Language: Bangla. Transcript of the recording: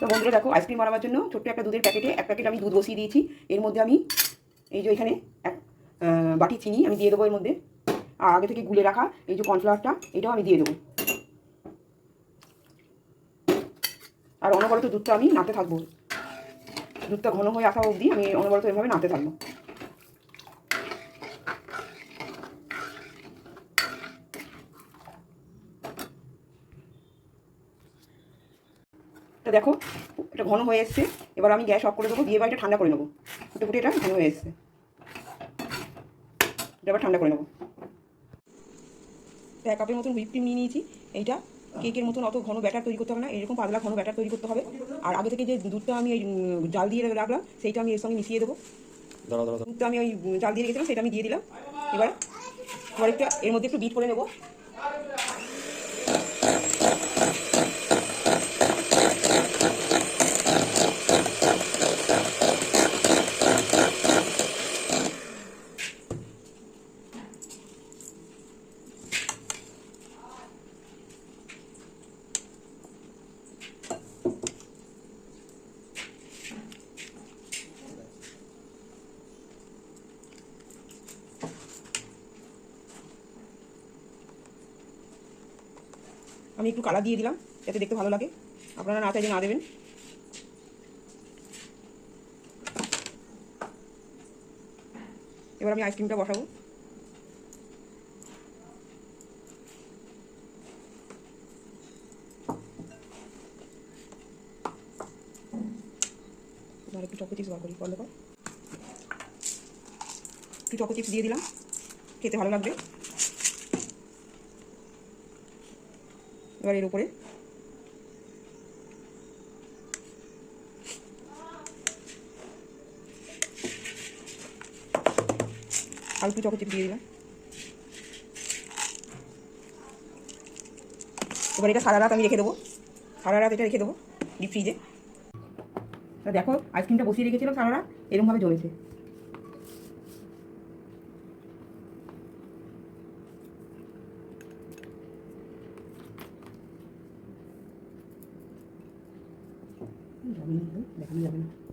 তো বন্ধুরা দেখো আইসক্রিম বানাবার জন্য ছোট্ট একটা দুধের প্যাকেটে এক প্যাকেট আমি দুধ বসিয়ে দিয়েছি। এর মধ্যে আমি এই যে এখানে এক বাটি চিনি আমি দিয়ে দেবো এর মধ্যে। আর আগে থেকে গুলে রাখা এই যে কর্নফ্লাওয়ারটা, এটাও আমি দিয়ে দেবো। আর অনবরত দুধটা আমি নাতে থাকব। দুধটা ঘন হয়ে আসা অবধি আমি অনবরত এভাবে নাতে থাকব। তো দেখো এটা ঘন হয়ে এসছে। এবার আমি গ্যাস অফ করে দেবো দিয়ে এবার ঠান্ডা করে নেব। ফুটে ফুটে এটা ঘন হয়ে এসছে। এটা এবার ঠান্ডা করে নেব। এক কাপের মতন হুইপ ক্রিম নিয়ে নিয়েছি। এইটা কেকের মতন অত ঘন ব্যাটার তৈরি করতে হবে না। এরকম পাতলা ঘন ব্যাটার তৈরি করতে হবে। আর আগে থেকে যে দুধটা আমি এই, জাল দিয়ে রাখলাম সেইটা আমি এর সঙ্গে মিশিয়ে দেবো। দুধটা আমি ওই জাল দিয়ে রেখেছিলাম সেটা আমি দিয়ে দিলাম। এবার এবার একটা এর মধ্যে একটু বিট করে নেব। আমি একটু কালা দিয়ে দিলাম, যাতে দেখতে ভালো লাগে। আপনারা না চাইলে না দেবেন। এবার আমি আইসক্রিমটা বসাবো। একটু চকো চিপস করি বন্ধ কর একটু চকো চিপস দিয়ে দিলাম, খেতে ভালো লাগবে। এবার এর উপরে। একটু চকো চিপ দিয়ে দিলাম। এবার এটা সারা রাত আমি রেখে দেবো। সারা রাত এটা রেখে দেবো ডিপ ফ্রিজে দেখো আইসক্রিমটা বসিয়ে রেখেছিলাম সারা রাত এরকমভাবে জমেছে যাবে না দেখানো যাবে না